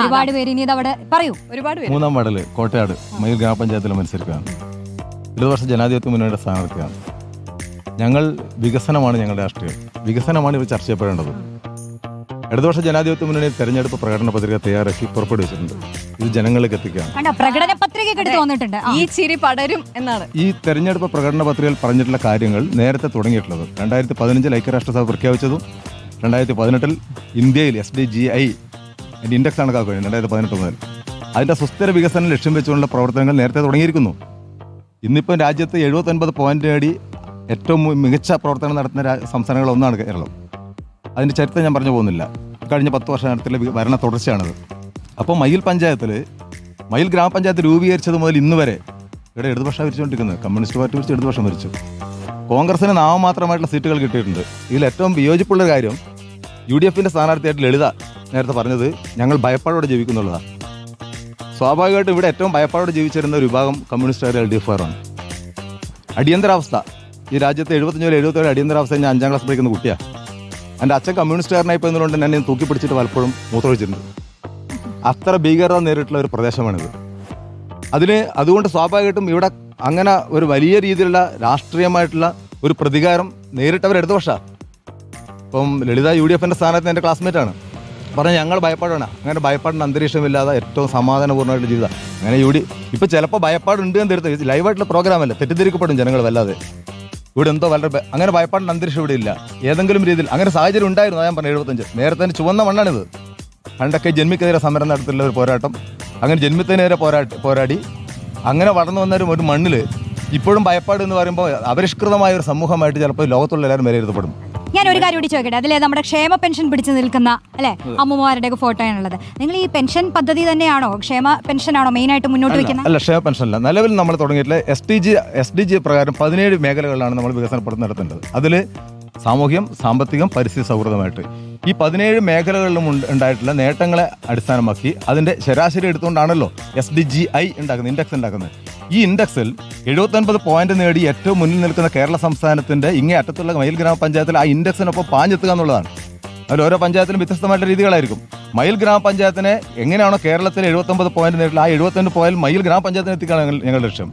ഒരുപാട് പേര് ഇനി ഇത് അവിടെ പറയൂ. ഒരുപാട് പേര്. മൂന്നാം വാർഡിൽ കോട്ടയാട് മയിൽ ഗ്രാമപഞ്ചായത്തിൽ മത്സരിക്കുകയാണ്. ഇടതുപക്ഷ ജനാധിപത്യ മുന്നണിയുടെ സ്ഥാനാർത്ഥിയാണ്. ഞങ്ങൾ വികസനമാണ് ഞങ്ങളുടെ രാഷ്ട്രീയം. വികസനമാണ് ഇവർ ചർച്ച ചെയ്യപ്പെടേണ്ടത്. ഇടതുപക്ഷ ജനാധിപത്യ മുന്നണി തെരഞ്ഞെടുപ്പ് പ്രകടന പത്രിക തയ്യാറാക്കി പുറപ്പെടുവിച്ചിട്ടുണ്ട്. ഇത് ജനങ്ങളിലേക്ക് എത്തിക്കാം കണ്ട പ്രകടന പത്രിക ഈ ചിരി പടരും എന്നാണ്. ഈ തെരഞ്ഞെടുപ്പ് പ്രകടന പത്രികയിൽ പറഞ്ഞിട്ടുള്ള കാര്യങ്ങൾ നേരത്തെ തുടങ്ങിയിട്ടുള്ളത്. രണ്ടായിരത്തി പതിനഞ്ചിൽ ഐക്യരാഷ്ട്രസഭ പ്രഖ്യാപിച്ചതും രണ്ടായിരത്തി പതിനെട്ടിൽ ഇന്ത്യയിൽ S D G I index കണക്കാക്കുകയാണ് രണ്ടായിരത്തി പതിനെട്ട് മുതൽ അതിന്റെ സുസ്ഥിര വികസനം ലക്ഷ്യം വെച്ചുകൊണ്ടുള്ള പ്രവർത്തനങ്ങൾ നേരത്തെ തുടങ്ങിയിരിക്കുന്നു. ഇന്നിപ്പം രാജ്യത്ത് എഴുപത്തൊൻപത് പോയിന്റ് നേടി ഏറ്റവും മികച്ച പ്രവർത്തനം നടത്തുന്ന സംസ്ഥാനങ്ങളൊന്നാണ് കേരളം. അതിന്റെ ചരിത്രം ഞാൻ പറഞ്ഞു പോകുന്നില്ല. കഴിഞ്ഞ പത്ത് വർഷത്തിലെ ഭരണ തുടർച്ചയാണത്. അപ്പോൾ മയിൽ പഞ്ചായത്തിൽ മയിൽ ഗ്രാമപഞ്ചായത്ത് രൂപീകരിച്ചത് മുതൽ ഇന്ന് വരെ ഇവിടെ ഇടതുപക്ഷം ഭരിച്ചുകൊണ്ടിരിക്കുന്നത്. കമ്മ്യൂണിസ്റ്റ് പാർട്ടി ഭരിച്ച് ഇടതുപക്ഷം ഭരിച്ചു. കോൺഗ്രസിന് നാമമാത്രമായിട്ടുള്ള സീറ്റുകൾ കിട്ടിയിട്ടുണ്ട്. ഇതിൽ ഏറ്റവും വിയോജിപ്പുള്ള കാര്യം യു ഡി എഫിന്റെ സ്ഥാനാർത്ഥിയായിട്ട് ലളിത നേരത്തെ പറഞ്ഞത് ഞങ്ങൾ ഭയപ്പാടോടെ ജീവിക്കുന്നുള്ളതാണ് സ്വാഭാവികമായിട്ടും ഇവിടെ ഏറ്റവും ഭയപ്പാടോടെ ജീവിച്ചിരുന്ന ഒരു വിഭാഗം കമ്മ്യൂണിസ്റ്റുകാർ എൽ ഡി ആണ്. അടിയന്തരാവസ്ഥ. ഈ രാജ്യത്തെ എഴുപത്തഞ്ച് എഴുപത്തേഴ് അടിയന്തരാവസ്ഥ ഞാൻ അഞ്ചാം ക്ലാസ് പഠിക്കുന്ന കുട്ടിയാണ് എന്റെ അച്ഛൻ കമ്മ്യൂണിസ്റ്റുകാരനായി പോയതുകൊണ്ട് എന്നെ തൂക്കി പിടിച്ചിട്ട് പലപ്പോഴും മൂത്രമൊഴിച്ചിട്ടുണ്ട് അത്ര ഭീകരത നേരിട്ടുള്ള ഒരു പ്രദേശമാണിത്. അതിന് അതുകൊണ്ട് സ്വാഭാവികമായിട്ടും ഇവിടെ അങ്ങനെ ഒരു വലിയ രീതിയിലുള്ള രാഷ്ട്രീയമായിട്ടുള്ള ഒരു പ്രതികാരം നേരിട്ടവരെടുത്ത പക്ഷാ ഇപ്പം ലളിത യു ഡി എഫിന്റെ സ്ഥാനത്ത് എന്റെ ക്ലാസ്മേറ്റാണ് പറഞ്ഞാൽ ഞങ്ങൾ ഭയപ്പാടാണ്. അങ്ങനെ ഭയപ്പാടിന്റെ അന്തരീക്ഷമില്ലാതെ ഏറ്റവും സമാധാനപൂർണമായിട്ട് ജീവിതം. അങ്ങനെ യു ഡി ഇപ്പം ചിലപ്പോൾ ഭയപ്പാടുണ്ട് എന്ന് തരുന്നത് ലൈവായിട്ടുള്ള പ്രോഗ്രാമല്ല തെറ്റിദ്ധരിക്കപ്പെടും ജനങ്ങൾ വല്ലാതെ. ഇവിടെ എന്തോ വളരെ അങ്ങനെ ഭയപ്പാടിന്റെ അന്തരീക്ഷം ഇവിടെ ഇല്ല. ഏതെങ്കിലും രീതിയിൽ അങ്ങനെ സാഹചര്യം ഉണ്ടായിരുന്നു ഞാൻ പറഞ്ഞു എഴുപത്തഞ്ച്. നേരത്തെ ചുവന്ന മണ്ണാണിത്. പണ്ടൊക്കെ ജന്മിക്കെതിരെ സമരം നടത്തിയുള്ള ഒരു പോരാട്ടം. അങ്ങനെ ജന്മിത്തിനെതിരെ പോരാട്ട പോരാടി. അങ്ങനെ വളർന്നു വന്ന ഒരു- ഒരു മണ്ണിൽ ഇപ്പോഴും ഭയപ്പാട് എന്ന് പറയുമ്പോൾ അപരിഷ്കൃതമായ ഒരു സമൂഹമായിട്ട് ചിലപ്പോൾ ലോകത്തുള്ള എല്ലാവരും വിലയിരുത്തപ്പെടും. ഞാൻ ഒരു കാര്യം കൂടി ചോദിക്കട്ടെ? അതിലേ നമ്മുടെ ക്ഷേമ പെൻഷൻ പിടിച്ചു നിൽക്കുന്ന അല്ലെ? അമ്മമാരുടെ ഒക്കെ ഫോട്ടോയാണുള്ളത് നിങ്ങൾ ഈ പെൻഷൻ പദ്ധതി തന്നെയാണോ? ക്ഷേമ പെൻഷൻ ആണോ മെയിൻ ആയിട്ട് മുന്നോട്ട് വെക്കുന്നത് അല്ല ക്ഷേമ പെൻഷൻ അല്ല. നിലവിൽ നമ്മൾ തുടങ്ങിയിട്ടുള്ള S T G S D G പ്രകാരം പതിനേഴ് മേഖലകളിലാണ് നമ്മൾ വികസന പ്രവർത്തനം നടത്തേണ്ടത്. അതിൽ സാമൂഹ്യം സാമ്പത്തികം പരിസ്ഥിതി സൗഹൃദമായിട്ട്. ഈ പതിനേഴ് മേഖലകളിലും ഉണ്ട്- ഉണ്ടായിട്ടുള്ള നേട്ടങ്ങളെ അടിസ്ഥാനമാക്കി അതിന്റെ ശരാശരി എടുത്തുകൊണ്ടാണല്ലോ എസ് ഡി ജി ഐ ഉണ്ടാക്കുന്നത് ഇൻഡെക്സ് ഉണ്ടാക്കുന്നത്. ഈ ഇൻഡെക്സിൽ എഴുപത്തൊൻപത് പോയിന്റ് നേടി ഏറ്റവും മുന്നിൽ നിൽക്കുന്ന കേരള സംസ്ഥാനത്തിന്റെ ഇങ്ങേ അറ്റത്തുള്ള മയിൽ ഗ്രാമപഞ്ചായത്തിൽ ആ ഇൻഡെക്സിനൊപ്പം പാഞ്ഞെത്തുക എന്നുള്ളതാണ് അതിൽ ഓരോ പഞ്ചായത്തിനും വ്യത്യസ്തമായിട്ടുള്ള രീതികളായിരിക്കും. മയിൽ ഗ്രാമപഞ്ചായത്തിനെ എങ്ങനെയാണോ കേരളത്തിൽ എഴുപത്തൊമ്പത് പോയിന്റ് നേരിട്ടുള്ള ആ എഴുപത്തൊന്ന് പോയിന്റ് മയിൽ ഗ്രാമപഞ്ചായത്തിന് എത്തിക്കാണ് ഞങ്ങൾ- ഞങ്ങളുടെ ലക്ഷ്യം.